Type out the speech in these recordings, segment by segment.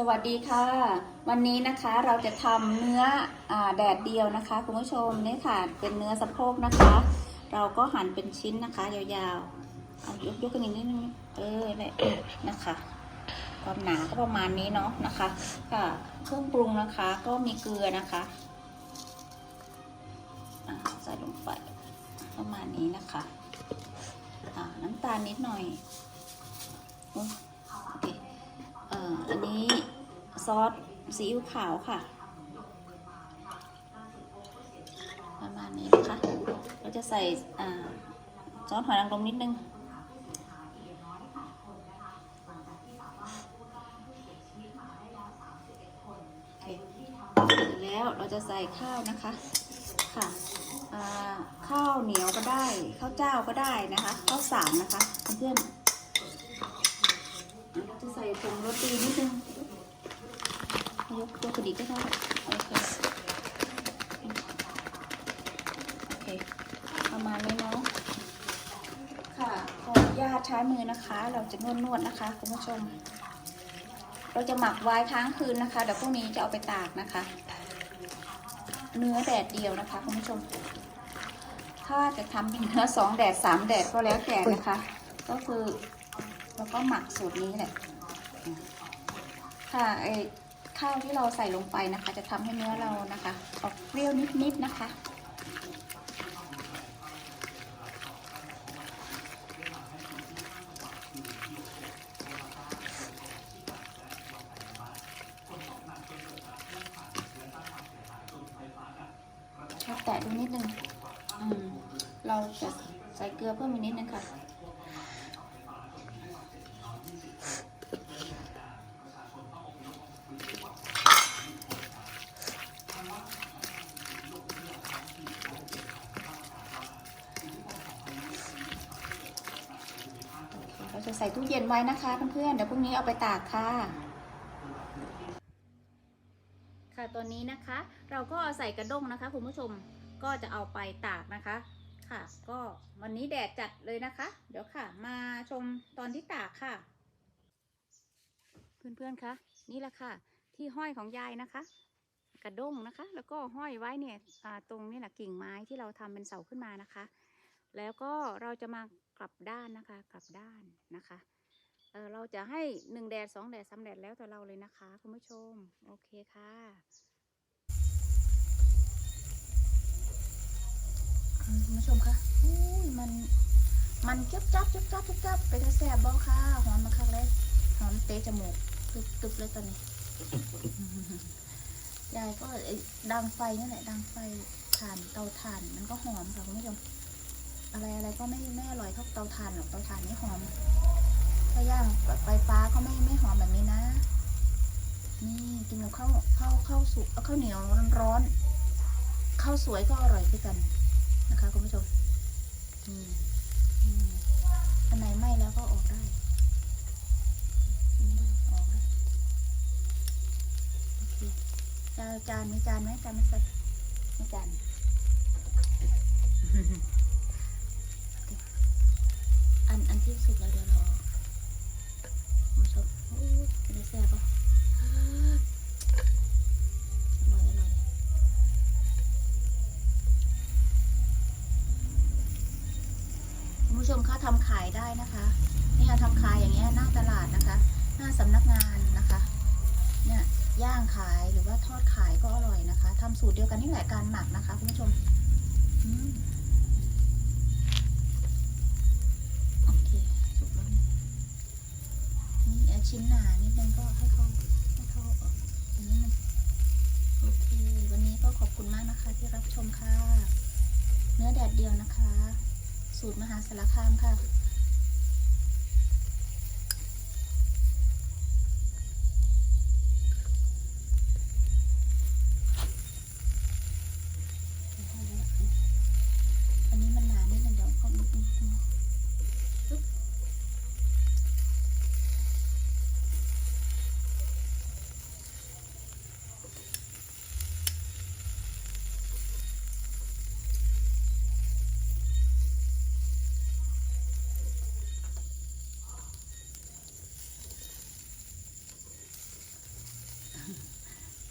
สวัสดีค่ะ วันนี้นะคะเราจะทำเนื้ออแดดเดียวนะคะ คุณผู้ชมนี่ค่ะเป็นเนื้อสะโพกนะคะ เราก็หั่นเป็นชิ้นนะคะ ยาวๆเอายกยกกันอย่างนี้นึงเออเนี่ยนะคะ ความหนาก็ประมาณนี้เนาะนะคะค่ะเครื่องปรุงนะคะก็มีเกลือนะคะใส่ลงไปประมาณนี้นะคะน้ำตาลนิดหน่อย อันนี้ซอสซีอิ๊วขาวค่ะ ประมาณนี้นะคะ เราจะใส่ซอสหอยนางรมนิดนึงเสร็จแล้วเราจะใส่ข้าวนะคะค่ะข้าวเหนียวก็ได้ ข้าวเจ้าก็ได้นะคะ ข้าวสารนะคะเพื่อน ใส่ผงโรตีนิดนึงยกตัวกระดิกก็ได้โอเคโอเคประมาณนี้เนาะค่ะขออนุญาตใช้มือนะคะ เราจะนวดนวดๆนะคะคุณผู้ชม เราจะหมักไว้ค้างคืนนะคะเดี๋ยวพรุ่งนี้จะเอาไปตากนะคะ เนื้อแดดเดียวนะคะคุณผู้ชม ถ้าจะทำเป็นเนื้อสองแดดสามแดดก็แล้วแต่นะคะ ก็คือแล้วก็หมักสูตรนี้แหละ ค่ะไอข้าวที่เราใส่ลงไปนะคะ จะทำให้เนื้อเรานะคะ ออกเปรี้ยวนิดๆนะคะชอบแตะดูนิดนึงอืมเราจะใส่เกลือเพิ่มอีกนิดนึงค่ะ จะใส่ตู้เย็นไว้นะคะเพื่อนๆเดี๋ยวพรุ่งนี้เอาไปตากค่ะ ค่ะตัวนี้นะคะ เราก็เอาใส่กระด้งนะคะคุณผู้ชมก็จะเอาไปตากนะคะ ค่ะ ก็วันนี้แดดจัดเลยนะคะ เดี๋ยวค่ะ มาชมตอนที่ตากค่ะ เพื่อนๆคะนี่แหละค่ะ ที่ห้อยของยายนะคะกระด้งนะคะ แล้วก็ห้อยไว้เนี่ยตรงนี่แหละกิ่งไม้ที่เราทำเป็นเสาขึ้นมานะคะ แล้วก็เราจะมากลับด้านนะคะ กลับด้านนะคะเออเราจะให้หนึ่งแดดสองแดดสามแดดแล้วแต่เราเลยนะคะคุณผู้ชม โอเคค่ะคุณผู้ชมคะอุ้ยมัน มันจับจับจับจับจับจับไปจะแสบบ้าค่ะหอมมาคักเลยหอมเตะจมูกตึบตึบเลยตอนนี้ยายก็ดังไฟนั่นแหละดังไฟถ่านเตาถ่านมันก็หอมค่ะคุณผู้ชม อะไรอะไรก็ไม่ไม่อร่อยเท่าเตาถ่านหรอกเตาถ่านนี่หอมถ้าย่างแบบไฟฟ้าก็ไม่ไม่หอมแบบนี้นะ นี่กินกับข้าวข้าวข้าวสุกข้าวเหนียวร้อนๆข้าวสวยก็อร่อยด้วยกันนะคะคุณผู้ชมอันไหนไหม้แล้วก็ออกได้ออกได้โอเคจาจานมีจานไหมจานไม่ใส่ไม่จาน อันอันที่สุดแล้วเดี๋ยวเราออกมาชมโอ้ยเป็นแซ่บปะอร่อยอร่อยคุณผู้ชมคะทำขายได้นะคะนี่ค่ะทำขายอย่างเงี้ยหน้าตลาดนะคะ หน้าสำนักงานนะคะเนี่ยย่างขายหรือว่าทอดขายก็อร่อยนะคะทำสูตรเดียวกันนี่แหละการหมักนะคะคุณผู้ชมอืม โอเคสุกแล้วเนี่ยนี่เอาชิ้นหนานิดนึงก็ให้เขาให้เขาออกอันนี้มันโอเค วันนี้ก็ขอบ คุณมากนะคะที่รับชมค่ะ เนื้อแดดเดียวนะคะ สูตรมหาสารคามค่ะ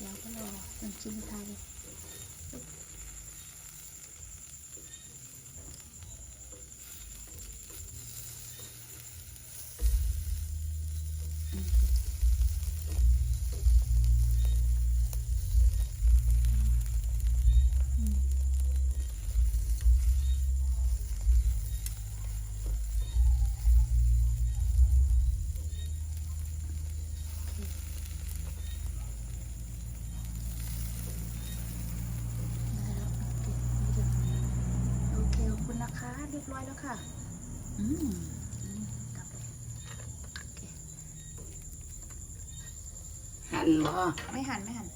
แล้วก็รอน้ำจิ้มสุดท้าย นะคะ เรียบร้อยแล้วค่ะ อืมอืมกลับเลยโอเคหันบ่ไม่หันไม่หัน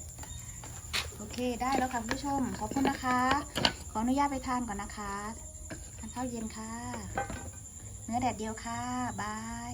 โอเคได้แล้วค่ะคุณผู้ชม ขอบคุณนะคะ ขออนุญาตไปทานก่อนนะคะ ทานข้าวเย็นค่ะ เนื้อแดดเดียวค่ะ บาย